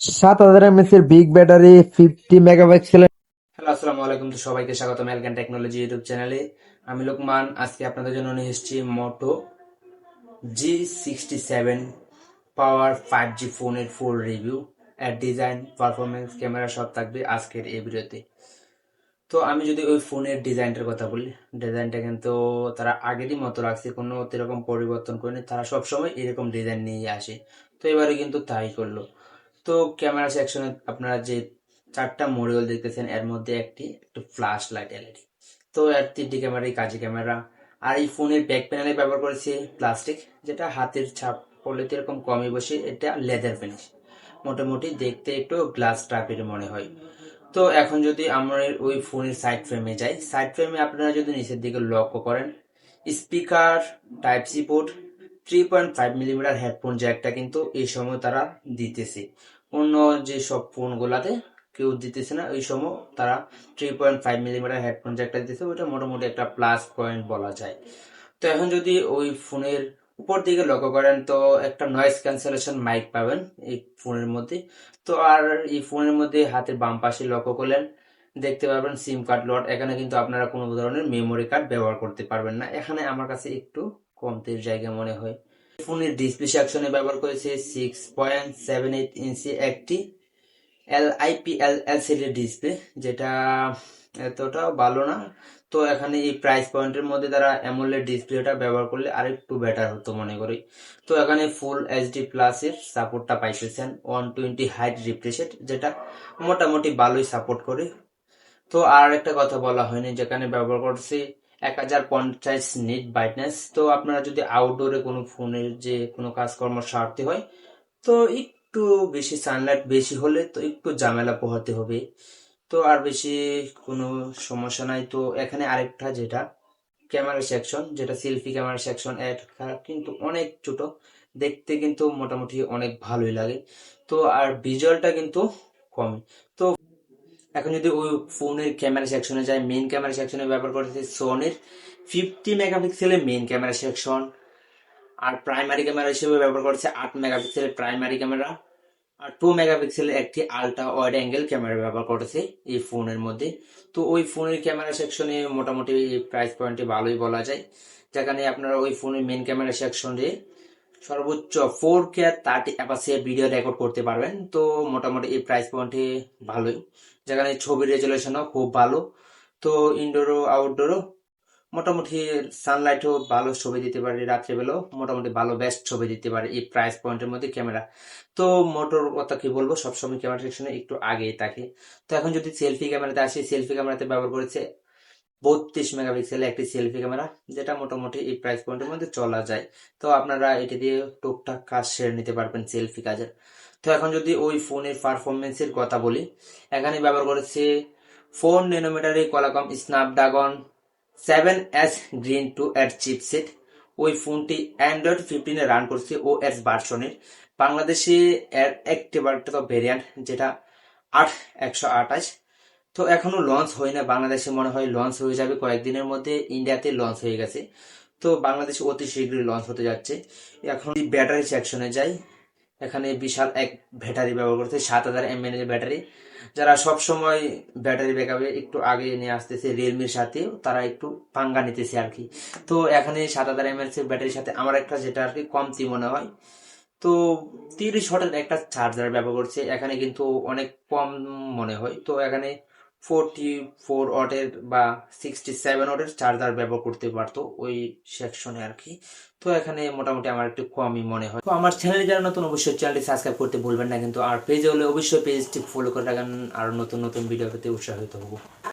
সাত হাজার এমএস এর বিগ ব্যাটারি ফিফটি মেগাপিক্সেলের হ্যালো, আসসালামু আলাইকুম। তো সবাইকে স্বাগত ম্যালকান টেকনোলজি ইউটিউব চ্যানেলে আমি লোকমান, আজকে আপনাদের জন্য নিয়ে এসেছি Moto G sixty seven power five G ফোনের ফুল রিভিউ এর ডিজাইন পারফরমেন্স ক্যামেরা সব থাকবে আজকের এই ভিডিওতে। তো আমি যদি ওই ফোনের ডিজাইনটার কথা বলি ডিজাইনটা কিন্তু তারা আগেরই মতো রাখছে, কোনো এরকম পরিবর্তন করেনি। তারা সবসময় এরকম ডিজাইন নিয়ে আসে। তো এবারে কিন্তু তাই করল। তো ক্যামেরা সেকশনে আপনারা যে চারটা মডিউল দেখতেছেন, এর মধ্যে একটি একটু ফ্ল্যাশ লাইট এলইডি তো এর তিনটি ক্যামেরাই কাজী ক্যামেরা আর এই ফোনের ব্যাক প্যানেলে ব্যবহার করেছি প্লাস্টিক যেটা হাতের ছাপ পড়লে তো এরকম কমই বসে, এটা লেদার ফিনিশ মোটামুটি দেখতে একটু গ্লাস টাইপের মনে হয়। তো এখন যদি আমরা ওই ফোনের সাইড ফ্রেমে যাই সাইড ফ্রেমে আপনারা যদি নিচের দিকে লক্ষ্য করেন speaker type C port three point five millimetre headphone জ্যাকটা কিন্তু এই সময় তারা দিতেছে। অন্য যে সব ফোনগুলাতে কেউ দিতেছে না, ওই সময় তারা three point five millimetre headphone জ্যাকটা দিতেছে, ওইটা মোটামুটি একটা প্লাস পয়েন্ট বলা যায়। তো এখন যদি ওই ফোনের উপর দিকে লক্ষ্য করেন, তো একটা নয়েজ ক্যান্সেলেশন মাইক পাবেন এই ফোনের মধ্যে। তো আর এই ফোনের মধ্যে হাতের বাম পাশে লক্ষ্য করলেন, দেখতে পাবেন সিম কার্ড লট এখানে কিন্তু আপনারা কোনো ধরনের মেমোরি কার্ড ব্যবহার করতে পারবেন না। এখানে আমার কাছে একটু কমতির জায়গা মনে হয়। ফোনের ডিসপ্লে সেকশনে ব্যবহার করেছে six point seven eight inch একটি এল আইপিএল এলসিডি ডিসপ্লে যেটা এতটাও ভালো না। তো এখানে এই প্রাইস পয়েন্টের মধ্যে তারা অ্যামোলেড ডিসপ্লেটা ব্যবহার করলে আরেকটু বেটার হতো মনে করি। তো এখানে ফুল এইচডি প্লাসের সাপোর্টটা পাইতেছেন ওয়ান টোয়েন্টি হাইট রিফ্রেশেড যেটা মোটামুটি ভালোই সাপোর্ট করে। তো আর একটা কথা বলা হয়নি, যেখানে ব্যবহার করছি এক হাজার পঞ্চাশ নিট ব্রাইটনেস তো আপনারা যদি আউটডোরে কোনো ফোনের যে কোনো কাজকর্ম সারতে হয়, তো একটু বেশি সানলাইট বেশি হলে তো একটু ঝামেলা পোহাতে হবে। তো আর বেশি কোনো সমস্যা নাই। তো এখানে আরেকটা যেটা ক্যামেরা সেকশন যেটা সেলফি ক্যামেরা সেকশন একটা কিন্তু অনেক ছোট। দেখতে কিন্তু মোটামুটি অনেক ভালোই লাগে। তো আর ভিজুয়ালটা কিন্তু কম তো এখন যদি ওই ফোনের ক্যামেরা সেকশনে যায় মেন ক্যামেরা সেকশনে ব্যবহার করেছে সোনির ফিফটি মেগাপিক্সেলের মেন ক্যামেরা সেকশন। আর প্রাইমারি ক্যামেরা হিসেবে ব্যবহার করেছে আট মেগাপিক্সেলের প্রাইমারি ক্যামেরা। আর টু মেগাপিক্সেলের একটি আলট্রা ওয়াইড অ্যাঙ্গেল ক্যামেরা ব্যবহার করেছে এই ফোনের মধ্যে। তো ওই ফোনের ক্যামেরা সেকশনে মোটামুটি প্রাইস পয়েন্টে ভালোই বলা যায়। যেখানে আপনারা ওই ফোনের মেন ক্যামেরা সেকশনে সর্বোচ্চ ফোর কে থার্টি অ্যাপাসে ভিডিও রেকর্ড করতে পারবেন। তো মোটামুটি এই প্রাইস পয়েন্টে ভালোই। যেখানে ছবির রেজুলেশনও খুব ভালো। তো ইনডোরও আউটডোরও মোটামুটি সানলাইটও ভালো ছবি দিতে পারে রাত্রেবেলাও। মোটামুটি ভালো বেস্ট ছবি দিতে পারে এই প্রাইস পয়েন্টের মধ্যে ক্যামেরা তো মোটর কথা কি বলব? সবসময় ক্যামেরা সেকশনে একটু আগেই থাকে। তো এখন যদি সেলফি ক্যামেরাতে আসি সেলফি ক্যামেরাতে ব্যবহার করেছে বত্রিশ মেগাপিক্সেল একটি সেলফি ক্যামেরা যেটা মোটামুটি এই প্রাইস পয়েন্টের মধ্যে চলা যায়। তো আপনারা এটি দিয়ে টুকটাক কাজ সেরে নিতে পারবেন সেলফি কাজের। তো এখন যদি ওই ফোনের পারফরমেন্সের কথা বলি এখানে ব্যবহার করেছে ফোর নেনোমিটারের কলাকম স্ন্যাপড্রাগন সেভেন এস গ্রিন টু এর চিপসেট ওই ফোনটি অ্যান্ড্রয়েড ফিফটিনে রান করছে ও এস ভার্সনের বাংলাদেশে এর একটি ভেরিয়েন্ট যেটা আট একশো আঠাশ। তো এখনও লঞ্চ হয় না। বাংলাদেশে মনে হয় লঞ্চ হয়ে যাবে কয়েকদিনের মধ্যে। ইন্ডিয়াতে লঞ্চ হয়ে গেছে। তো বাংলাদেশে অতি শীঘ্রই লঞ্চ হতে যাচ্ছে। এখন ব্যাটারি সেকশনে যাই। এখানে বিশাল এক ব্যাটারি ব্যবহার করছে সাত হাজার এমএন এর ব্যাটারি যারা সব সময় ব্যাটারি ব্যাকআপে একটু আগে নিয়ে আসতেছে রিয়েলমির সাথে, তারা একটু পাঙ্গা নিতেছে আর কি। তো এখানে সাত হাজার এমএএচ এর ব্যাটারির সাথে আমার একটা যেটা আর কি কমতি মনে হয়। তো তিরিশ ওয়াটের একটা চার্জার ব্যবহার করছে। এখানে কিন্তু অনেক কম মনে হয়। তো এখানে ফোরটি ফোর ওয়াটের বা সিক্সটি সেভেন ওয়াটের চার্জার ব্যবহার করতে পারতো ওই সেকশনে আর কি। তো এখানে মোটামুটি আমার একটু কমই মনে হয়। তো আমার চ্যানেলে যারা নতুন অবশ্যই চ্যানেলটি সাবস্ক্রাইব করতে ভুলবেন না, কিন্তু আর পেজ হলে অবশ্যই পেজটি ফলো করে রাখেন আর নতুন নতুন ভিডিও পেতে উৎসাহিত হব।